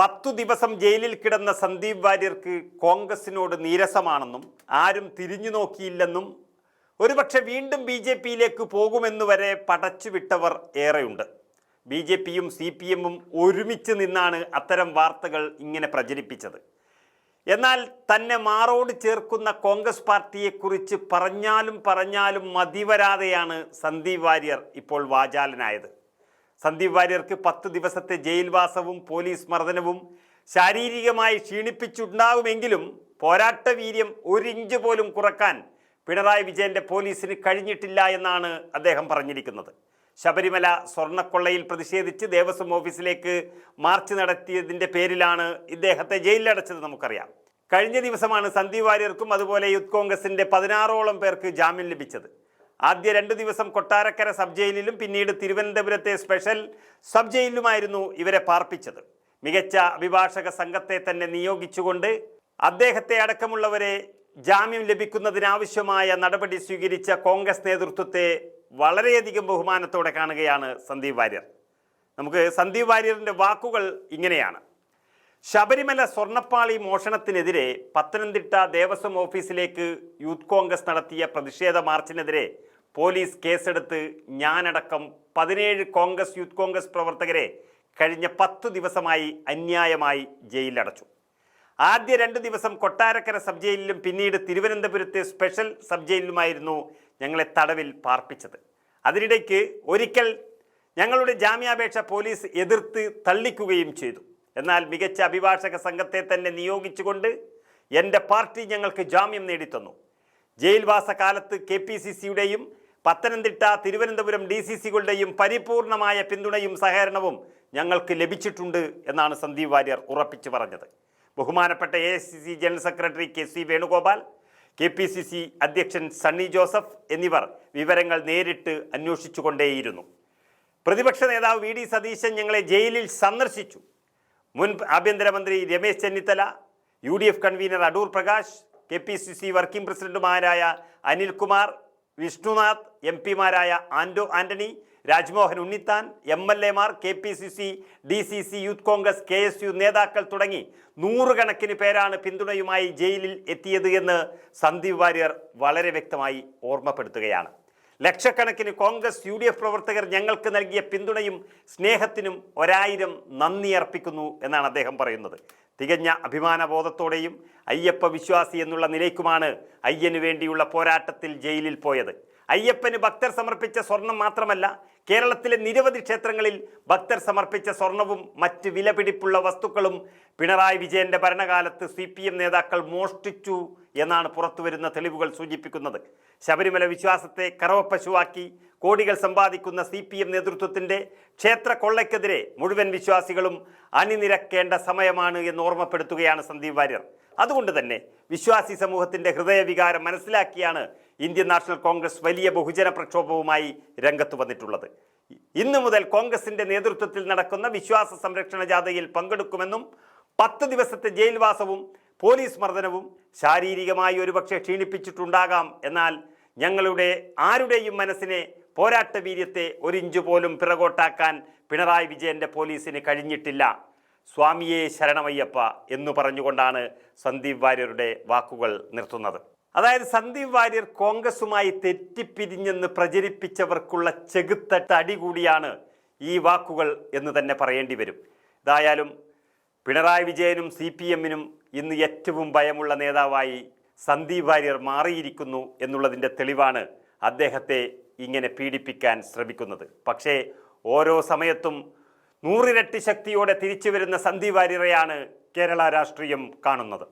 പത്തു ദിവസം ജയിലിൽ കിടന്ന സന്ദീപ് വാര്യർക്ക് കോൺഗ്രസിനോട് നീരസമാണെന്നും ആരും തിരിഞ്ഞു നോക്കിയില്ലെന്നും ഒരുപക്ഷെ വീണ്ടും ബി ജെ പിയിലേക്ക് പോകുമെന്ന് വരെ പടച്ചുവിട്ടവർ ഏറെയുണ്ട്. ബി ജെ പിയും സി പി എമ്മും ഒരുമിച്ച് നിന്നാണ് അത്തരം വാർത്തകൾ ഇങ്ങനെ പ്രചരിപ്പിച്ചത്. എന്നാൽ തന്നെ മാറോട് ചേർക്കുന്ന കോൺഗ്രസ് പാർട്ടിയെക്കുറിച്ച് പറഞ്ഞാലും പറഞ്ഞാലും മതിവരാതെയാണ് സന്ദീപ് വാര്യർ ഇപ്പോൾ വാചാലനായത്. സന്ദീപ് വാര്യർക്ക് പത്ത് ദിവസത്തെ ജയിൽവാസവും പോലീസ് മർദ്ദനവും ശാരീരികമായി ക്ഷീണിപ്പിച്ചുണ്ടാകുമെങ്കിലും പോരാട്ട വീര്യം ഒരിഞ്ച് പോലും കുറയ്ക്കാൻ പിണറായി വിജയന്റെ പോലീസിന് കഴിഞ്ഞിട്ടില്ല എന്നാണ് അദ്ദേഹം പറഞ്ഞിരിക്കുന്നത്. ശബരിമല സ്വർണക്കൊള്ളയിൽ പ്രതിഷേധിച്ച് ദേവസ്വം ഓഫീസിലേക്ക് മാർച്ച് നടത്തിയതിന്റെ പേരിലാണ് ഇദ്ദേഹത്തെ ജയിലിലടച്ചത് നമുക്കറിയാം. കഴിഞ്ഞ ദിവസമാണ് സന്ദീപ് വാര്യർക്കും അതുപോലെ യൂത്ത് കോൺഗ്രസിന്റെ പതിനാറോളം പേർക്ക് ജാമ്യം ലഭിച്ചത്. ആദ്യ രണ്ട് ദിവസം കൊട്ടാരക്കര സബ് ജയിലിലും പിന്നീട് തിരുവനന്തപുരത്തെ സ്പെഷ്യൽ സബ് ജയിലിലുമായിരുന്നു ഇവരെ പാർപ്പിച്ചത്. മികച്ച അഭിഭാഷക സംഘത്തെ തന്നെ നിയോഗിച്ചുകൊണ്ട് അദ്ദേഹത്തെ അടക്കമുള്ളവരെ ജാമ്യം ലഭിക്കുന്നതിനാവശ്യമായ നടപടി സ്വീകരിച്ച കോൺഗ്രസ് നേതൃത്വത്തെ വളരെയധികം ബഹുമാനത്തോടെ കാണുകയാണ് സന്ദീപ് വാര്യർ. നമുക്ക് സന്ദീപ് വാര്യറിന്റെ വാക്കുകൾ ഇങ്ങനെയാണ്. ശബരിമല സ്വർണപ്പാളി മോഷണത്തിനെതിരെ പത്തനംതിട്ട ദേവസ്വം ഓഫീസിലേക്ക് യൂത്ത് കോൺഗ്രസ് നടത്തിയ പ്രതിഷേധ മാർച്ചിനെതിരെ പോലീസ് കേസെടുത്ത് ഞാനടക്കം പതിനേഴ് കോൺഗ്രസ് യൂത്ത് കോൺഗ്രസ് പ്രവർത്തകരെ കഴിഞ്ഞ പത്തു ദിവസമായി അന്യായമായി ജയിലിലടച്ചു. ആദ്യ രണ്ട് ദിവസം കൊട്ടാരക്കര സബ് ജയിലിലും പിന്നീട് തിരുവനന്തപുരത്തെ സ്പെഷ്യൽ സബ് ജയിലിലുമായിരുന്നു ഞങ്ങളെ തടവിൽ പാർപ്പിച്ചത്. അതിനിടയ്ക്ക് ഒരിക്കൽ ഞങ്ങളുടെ ജാമ്യാപേക്ഷ പോലീസ് എതിർത്ത് തള്ളിക്കുകയും ചെയ്തു. എന്നാൽ മികച്ച അഭിഭാഷക സംഘത്തെ തന്നെ നിയോഗിച്ചുകൊണ്ട് എന്റെ പാർട്ടി ഞങ്ങൾക്ക് ജാമ്യം നേടിത്തന്നു. ജയിൽവാസ കാലത്ത് കെ പി സി സിയുടെയും പത്തനംതിട്ട തിരുവനന്തപുരം ഡി സി സികളുടെയും പരിപൂർണമായ പിന്തുണയും സഹകരണവും ഞങ്ങൾക്ക് ലഭിച്ചിട്ടുണ്ട് എന്നാണ് സന്ദീപ് വാര്യർ ഉറപ്പിച്ചു പറഞ്ഞത്. ബഹുമാനപ്പെട്ട A general secretary K C Venugopal K P C C അധ്യക്ഷൻ സണ്ണി ജോസഫ് എന്നിവർ വിവരങ്ങൾ നേരിട്ട് അന്വേഷിച്ചുകൊണ്ടേയിരുന്നു. പ്രതിപക്ഷ നേതാവ് വി ഡി സതീശൻ ഞങ്ങളെ ജയിലിൽ സന്ദർശിച്ചു. മുൻ ആഭ്യന്തരമന്ത്രി Ramesh Chennithala U D F convener Adoor Prakash K P C C working പ്രസിഡന്റുമാരായ അനിൽകുമാർ വിഷ്ണുനാഥ് എം പിമാരായ ആൻഡോ ആന്റണി രാജ്മോഹൻ ഉണ്ണിത്താൻ എം എൽ എമാർ K P C C D C C youth Congress K S U നേതാക്കൾ തുടങ്ങി നൂറുകണക്കിന് പേരാണ് പിന്തുണയുമായി ജയിലിൽ എത്തിയത് എന്ന് സന്ദീപ് വാര്യർ വളരെ വ്യക്തമായി ഓർമ്മപ്പെടുത്തുകയാണ്. ലക്ഷക്കണക്കിന് കോൺഗ്രസ് യു ഡി എഫ് പ്രവർത്തകർ ഞങ്ങൾക്ക് നൽകിയ പിന്തുണയും സ്നേഹത്തിനും ഒരായിരം നന്ദി അർപ്പിക്കുന്നു എന്നാണ് അദ്ദേഹം പറയുന്നത്. തികഞ്ഞ അഭിമാനബോധത്തോടെയും അയ്യപ്പ വിശ്വാസി എന്നുള്ള നിലയ്ക്കുമാണ് അയ്യന് വേണ്ടിയുള്ള പോരാട്ടത്തിൽ ജയിലിൽ പോയത്. അയ്യപ്പന് ഭക്തർ സമർപ്പിച്ച സ്വർണം മാത്രമല്ല കേരളത്തിലെ നിരവധി ക്ഷേത്രങ്ങളിൽ ഭക്തർ സമർപ്പിച്ച സ്വർണവും മറ്റ് വിലപിടിപ്പുള്ള വസ്തുക്കളും പിണറായി വിജയന്റെ ഭരണകാലത്ത് സി പി എം നേതാക്കൾ മോഷ്ടിച്ചു എന്നാണ് പുറത്തുവരുന്ന തെളിവുകൾ സൂചിപ്പിക്കുന്നത്. ശബരിമല വിശ്വാസത്തെ കറവപ്പശുവാക്കി കോടികൾ സമ്പാദിക്കുന്ന സി പി എം നേതൃത്വത്തിന്റെ ക്ഷേത്ര കൊള്ളയ്ക്കെതിരെ മുഴുവൻ വിശ്വാസികളും അണിനിരക്കേണ്ട സമയമാണ് എന്ന് ഓർമ്മപ്പെടുത്തുകയാണ് സന്ദീപ് വാര്യർ. അതുകൊണ്ട് തന്നെ വിശ്വാസി സമൂഹത്തിന്റെ ഹൃദയവികാരം മനസ്സിലാക്കിയാണ് ഇന്ത്യൻ നാഷണൽ കോൺഗ്രസ് വലിയ ബഹുജന പ്രക്ഷോഭവുമായി രംഗത്ത് വന്നിട്ടുള്ളത്. ഇന്നു മുതൽ കോൺഗ്രസിന്റെ നേതൃത്വത്തിൽ നടക്കുന്ന വിശ്വാസ സംരക്ഷണ ജാഥയിൽ പങ്കെടുക്കുമെന്നും പത്ത് ദിവസത്തെ ജയിൽവാസവും പോലീസ് മർദ്ദനവും ശാരീരികമായി ഒരുപക്ഷെ ക്ഷീണിപ്പിച്ചിട്ടുണ്ടാകാം എന്നാൽ ഞങ്ങളുടെ ആരുടെയും മനസ്സിനെ പോരാട്ട വീര്യത്തെ ഒരിഞ്ചു പോലും പിറകോട്ടാക്കാൻ പിണറായി വിജയന്റെ പോലീസിന് കഴിഞ്ഞിട്ടില്ല. സ്വാമിയെ ശരണമയ്യപ്പ എന്ന് പറഞ്ഞുകൊണ്ടാണ് സന്ദീപ് വാര്യരുടെ വാക്കുകൾ നിർത്തുന്നത്. അതായത് സന്ദീപ് വാര്യർ കോൺഗ്രസുമായി തെറ്റിപ്പിരിഞ്ഞെന്ന് പ്രചരിപ്പിച്ചവർക്കുള്ള ചെകുത്ത തടി കൂടിയാണ് ഈ വാക്കുകൾ എന്ന് തന്നെ പറയേണ്ടി വരും. ഇതായാലും പിണറായി വിജയനും സി പി എമ്മിനും ഇന്ന് ഏറ്റവും ഭയമുള്ള നേതാവായി സന്ദീപ് വാര്യർ മാറിയിരിക്കുന്നു എന്നുള്ളതിന്റെ തെളിവാണ് അദ്ദേഹത്തെ ഇങ്ങനെ പീഡിപ്പിക്കാൻ ശ്രമിക്കുന്നത്. പക്ഷേ ഓരോ സമയത്തും നൂറിരട്ടി ശക്തിയോടെ തിരിച്ചു വരുന്ന സന്ദീപ് വാര്യറെയാണ് കേരള രാഷ്ട്രീയം കാണുന്നത്.